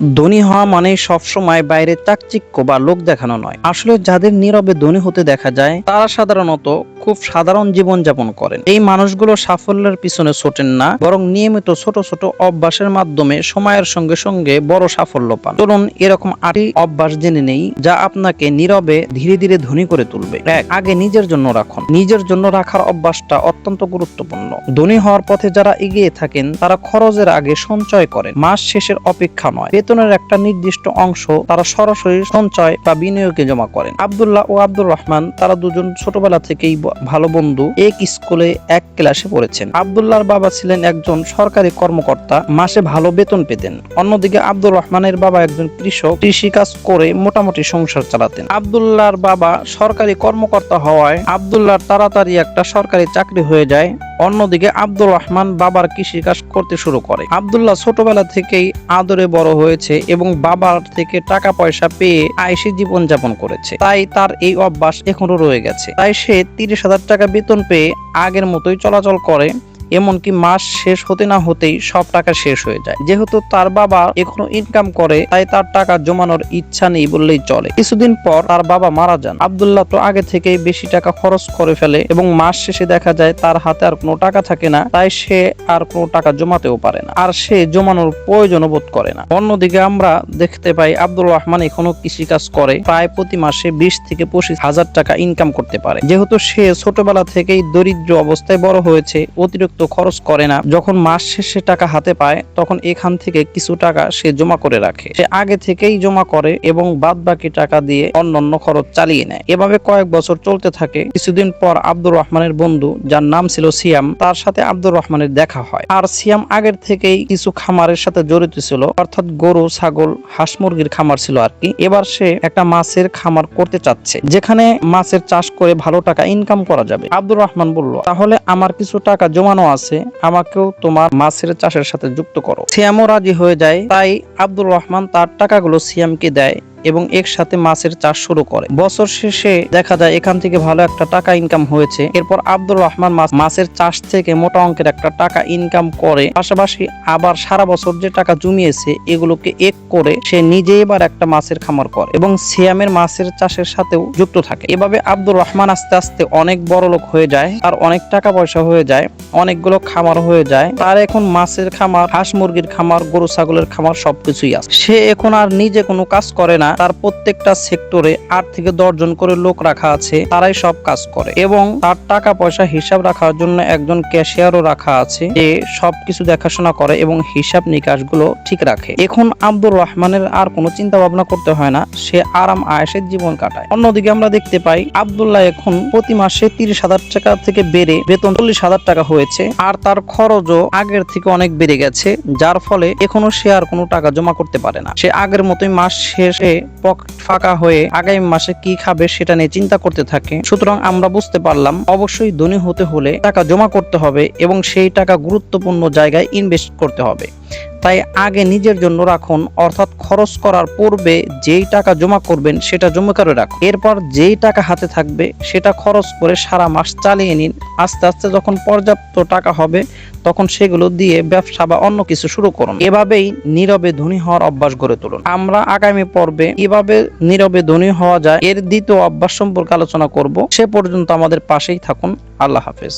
ধনী হওয়া মানে সবসময় বাইরে চাকচিক্য বা লোক দেখানো নয়। আসলে যাদের নীরবে ধনী হতে দেখা যায়, তারা সাধারণত খুব সাধারণ জীবন যাপন করেন। এই মানুষগুলো সাফল্যের পিছনে ছোটেন না, বরং নিয়মিত ছোট ছোট অভ্যাসের মাধ্যমে সময়ের সঙ্গে সঙ্গে বড় সাফল্য পান। চলুন এরকম আটটি অভ্যাস জেনে নেই, যা আপনাকে নীরবে ধীরে ধীরে ধনী করে তুলবে। এক, আগে নিজের জন্য রাখুন। নিজের জন্য রাখার অভ্যাসটা অত্যন্ত গুরুত্বপূর্ণ। ধনী হওয়ার পথে যারা এগিয়ে থাকেন, তারা খরচের আগে সঞ্চয় করেন। মাস শেষের অপেক্ষা নয়। বেতনের একটা নির্দিষ্ট অংশ তারা সরাসরি সঞ্চয় বা বিনিয়োগে জমা করেন। আবদুল্লাহ ও আব্দুর রহমান তারা দুজন ছোটবেলা থেকেই ভালো বন্ধু, এক স্কুলে এক ক্লাসে পড়েছেন। আব্দুল্লাহর বাবা ছিলেন একজন সরকারি কর্মকর্তা, মাসে ভালো বেতন পেতেন। অন্যদিকে আব্দুর রহমানের বাবা একজন কৃষক, কৃষিকাজ করে মোটামুটি সংসার চালাতেন। আব্দুল্লাহর বাবা সরকারি কর্মকর্তা হওয়ায় আব্দুল্লাহর তাড়াতাড়ি একটা সরকারি চাকরি হয়ে যায়। অন্যদিকে আব্দুর রহমান বাবার কৃষিকাজ করতে শুরু করে। আবদুল্লাহ ছোটবেলা থেকেই আদরে বড় হয়েছে এবং বাবার থেকে টাকা পয়সা পেয়ে আয়সী জীবন যাপন করেছে। তাই তার এই অভ্যাস এখনও রয়ে গেছে। তাই সে তিরিশ হাজার টাকা বেতন পেয়ে আগের মতোই চলাচল করে। এমনকি মাস শেষ হতে না হতেই সব টাকা শেষ হয়ে যায়। যেহেতু তার বাবা এখনও ইনকাম করে, তাই তার টাকা জমানোর ইচ্ছা নেই বললেই চলে। কিছুদিন পর তার বাবা মারা যান। আবদুল্লাহ তো আগে থেকেই বেশি টাকা খরচ করে ফেলে এবং মাস শেষে দেখা যায় তার হাতে আর কোনো টাকা থাকে না, তাই সে আর কোনো টাকা জমাতেও পারে না। আর সে জমানোর প্রয়োজন বোধ করে না। অন্যদিকে আমরা দেখতে পাই আব্দুর রহমান এখনও কৃষিকাজ করে, প্রায় প্রতি মাসে বিশ থেকে পঁচিশ হাজার টাকা ইনকাম করতে পারে। যেহেতু সে ছোটবেলা থেকেই দরিদ্র অবস্থায় বড় হয়েছে, অতিরিক্ত খরচ করে না। যখন মাস শেষে টাকা হাতে পায়, তখন এখান থেকে কিছু টাকা সে জমা করে রাখে। সে আগে থেকেই জমা করে এবং বাদ বাকি টাকা দিয়ে অন্যান্য খরচ চালিয়ে নেয়। এভাবে কয়েক বছর চলতে থাকে। কিছুদিন পর আব্দুর রহমানের বন্ধু, যার নাম ছিল সিয়াম, তার সাথে আব্দুর রহমানের দেখা হয়। আর সিয়াম আগের থেকেই কিছু খামারের সাথে জড়িত ছিল। অর্থাৎ গরু, ছাগল, হাঁস মুরগির খামার ছিল আর কি। এবার সে একটা মাছের খামার করতে চাচ্ছে, যেখানে মাছের চাষ করে ভালো টাকা ইনকাম করা যাবে। আব্দুর রহমান বলল, তাহলে আমার কিছু টাকা জমানো আছে, আমাকেও তোমার মাছের চাষের সাথে যুক্ত করো। সিয়ামও রাজি হয়ে যায়, তাই আব্দুর রহমান তার টাকাগুলো সিয়ামকে দেয়। এবং একসাথে মাছের চাষ শুরু করে। বছর শেষে দেখা যায় এখান থেকে ভালো একটা টাকা ইনকাম হয়েছে। এরপর আব্দুর রহমান মাছ- মাছের চাষ থেকে মোটা অঙ্কের একটা টাকা ইনকাম করে। পাশাপাশি আবার সারা বছর যে টাকা জমিয়েছে, এগুলোকে এক করে সে নিজে এবার একটা মাছের খামার করে এবং সিয়ামের মাছের চাষের সাথেও যুক্ত থাকে। এভাবে আব্দুর রহমান আস্তে আস্তে অনেক বড় লোক হয়ে যায় আর অনেক টাকা পয়সা হয়ে যায়, অনেকগুলো খামার হয়ে যায়। তার এখন মাছের খামার, হাঁস মুরগির খামার, গরু, ছাগলের খামার সবকিছুই আছে। সে এখন আর নিজে কোনো কাজ করে না। তার প্রত্যেকটা সেক্টরে আট থেকে দশ জন করে লোক রাখা আছে, তারাই সব কাজ করে। এবং তার টাকা পয়সা হিসাব রাখার জন্য একজন ক্যাশিয়ারও রাখা আছে, যে সবকিছু দেখাশোনা করে এবং হিসাব নিকাশগুলো ঠিক রাখে। এখন আব্দুর রহমানের আর কোনো চিন্তা ভাবনা করতে হয় না, সে আরাম আয়েসের জীবন কাটায়। অন্যদিকে আমরা দেখতে পাই, আব্দুল্লাহ এখন প্রতি মাসে তিরিশ হাজার টাকা থেকে বেড়ে বেতন চল্লিশ হাজার টাকা হয়েছে, আর তার খরচও আগের থেকে অনেক বেড়ে গেছে, যার ফলে এখনও সে আর কোনো টাকা জমা করতে পারে না। সে আগের মতোই মাস শেষে পকেট ফাঁকা হয়ে আগামী মাসে কি খাবে সেটা নিয়ে চিন্তা করতে থাকে। সুতরাং আমরা বুঝতে পারলাম, অবশ্যই ধনী হতে হলে টাকা জমা করতে হবে এবং সেই টাকা গুরুত্বপূর্ণ জায়গায় ইনভেস্ট করতে হবে। তাই আগে নিজের জন্য রাখুন, অর্থাৎ খরচ করার পূর্বে যেই টাকা জমা করবেন সেটা জমা করে রাখুন। এরপর যেই টাকা হাতে থাকবে সেটা খরচ করে সারা মাস চালিয়ে নিন। আস্তে আস্তে যখন পর্যাপ্ত টাকা হবে তখন সেগুলো দিয়ে ব্যবসা বা অন্য কিছু শুরু করুন। এভাবেই নীরবে ধনী হওয়ার অভ্যাস গড়ে তুলুন। আমরা আগামী পর্বে কীভাবে নীরবে ধনী হওয়া যায়, এর দ্বিতীয় অভ্যাস সম্পর্কে আলোচনা করব। সে পর্যন্ত আমাদের পাশেই থাকুন। আল্লাহ হাফেজ।